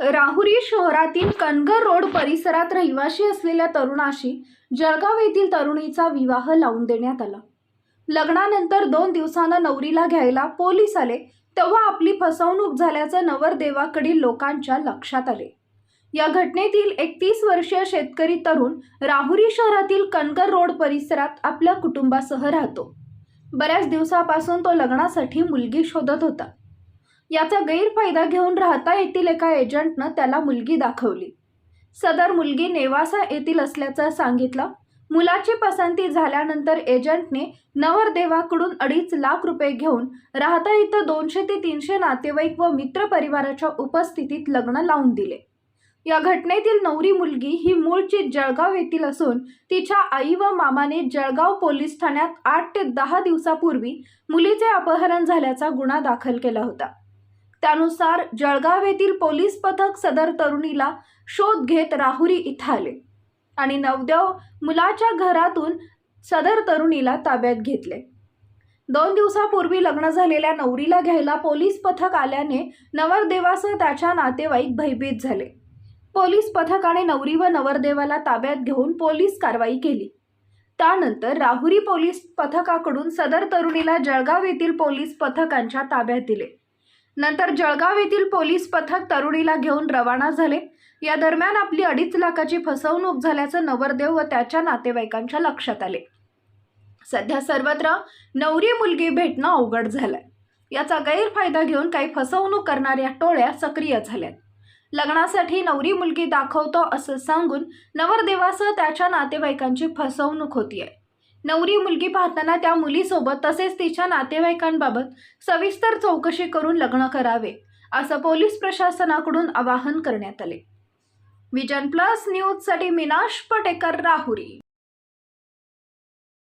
राहुरी शहरातील कनगर रोड परिसरात रहिवाशी असलेल्या तरुणाशी जळगाव येथील तरुणीचा विवाह लावून देण्यात आला. लग्नानंतर दोन दिवसानं नवरीला घ्यायला पोलीस आले तेव्हा आपली फसवणूक झाल्याचं नवरदेवाकडील लोकांच्या लक्षात आले. या घटनेतील एकतीस वर्षीय शेतकरी तरुण राहुरी शहरातील कनगर रोड परिसरात आपल्या कुटुंबासह राहतो. बऱ्याच दिवसापासून तो लग्नासाठी मुलगी शोधत होता. याचा गैरफायदा घेऊन राहता येथील एका एजंटनं त्याला मुलगी दाखवली. सदर मुलगी नेवासा येथील असल्याचं सांगितलं. मुलाची पसंती झाल्यानंतर एजंटने नवरदेवाकडून अडीच लाख रुपये घेऊन राहता इथं दोनशे ते तीनशे नातेवाईक व मित्रपरिवाराच्या उपस्थितीत लग्न लावून दिले. या घटनेतील नवरी मुलगी ही मूळची जळगाव येथील असून तिच्या आई व मामाने जळगाव पोलीस ठाण्यात आठ ते दहा दिवसापूर्वी मुलीचे अपहरण झाल्याचा गुन्हा दाखल केला होता. त्यानुसार जळगाव येथील पोलीस पथक सदर तरुणीला शोध घेत राहुरी इथं आले आणि नवदेव मुलाच्या घरातून सदर तरुणीला ताब्यात घेतले. दोन दिवसापूर्वी लग्न झालेल्या नवरीला घ्यायला पोलीस पथक आल्याने नवरदेवासह त्याच्या नातेवाईक भयभीत झाले. पोलीस पथकाने नवरी व नवरदेवाला ताब्यात घेऊन पोलीस कारवाई केली. त्यानंतर राहुरी पोलीस पथकाकडून सदर तरुणीला जळगाव येथील पोलीस पथकांच्या ताब्यात दिले. नंतर जळगाव येथील पोलीस पथक तरुणीला घेऊन रवाना झाले. या दरम्यान आपली अडीच लाखाची फसवणूक झाल्याचं नवरदेव व त्याच्या नातेवाईकांच्या लक्षात आले. सध्या सर्वत्र नवरी मुलगी भेटणं अवघड झालंय. याचा गैरफायदा घेऊन काही फसवणूक करणाऱ्या टोळ्या सक्रिय झाल्यात. लग्नासाठी नवरी मुलगी दाखवतो असं सांगून नवरदेवासह त्याच्या नातेवाईकांची फसवणूक होतीये. नवरी मुलगी पाहताना त्या मुलीसोबत तसेच तिच्या नातेवाईकांबाबत सविस्तर चौकशी करून लग्न करावे असं पोलीस प्रशासनाकडून आवाहन करण्यात आले. विजन प्लस न्यूजसाठी मीनाश पटेकर राहुरी.